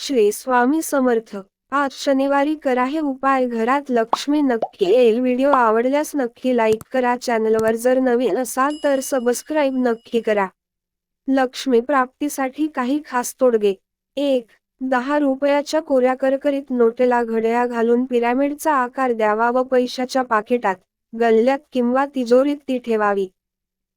श्री स्वामी समर्थ. आज शनिवारी करा हे उपाय. घरात लक्ष्मी नक्की येईल. व्हिडिओ आवडल्यास नक्की लाईक करा. चॅनलवर जर नवीन असाल तर सबस्क्राईब नक्की करा. लक्ष्मी प्राप्तीसाठी काही खास तोडगे. एक दहा रुपयाच्या कोऱ्या करकरीत नोटेला घड्या घालून पिरामिडचा आकार द्यावा व पैशाच्या पाकिटात गल्ल्यात किंवा तिजोरीत ती ठेवावी.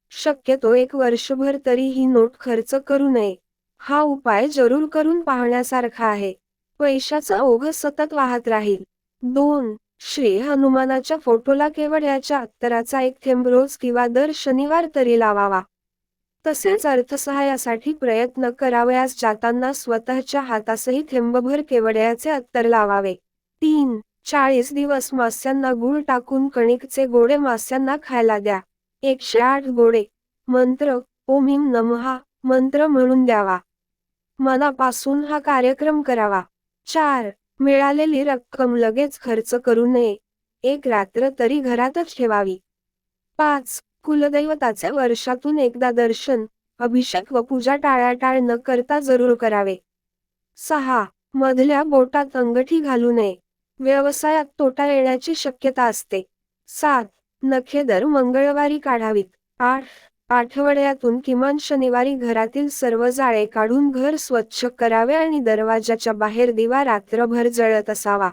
शक्यतो एक वर्षभर तरी ही नोट खर्च करू नये. हा उपाय जरूर करून पाहण्यासारखा आहे. पैशाचा ओघ सतत वाहत राहील. दोन श्री हनुमानाच्या फोटोला केवळ याच्या अत्तराचा एक थेंब रोज किंवा दर शनिवार तरी लावावा. तसेच अर्थसहाय्यासाठी प्रयत्न करावयास जाताना स्वतःच्या हातासही थेंबभर केवड्याचे अत्तर लावावे. तीन चाळीस दिवस मास्यांना गुळ टाकून कणिकचे गोडे मास्यांना खायला द्या. एकशे आठ गोडे मंत्र ओमिम नमहा मंत्र म्हणून द्यावा. मनापासून हा कार्यक्रम करावा. चार. मिळालेली रक्कम लगेच खर्च करू नये. एक रात्र तरी घरातच ठेवावी. पाच. कुलदैवताचे वर्षातून एकदा दर्शन अभिषेक व पूजा टाळाटाळ न करता जरूर करावे. सहा. मधल्या बोटात अंगठी घालू नये. व्यवसायात तोटा येण्याची शक्यता असते. सात. नखे दर मंगळवारी काढावीत. आठ. आठवड्यातून किमान शनिवारी घरातील सर्व जाळे काढून घर स्वच्छ करावे आणि दरवाजाच्या बाहेर दिवा रात्रभर जळत असावा.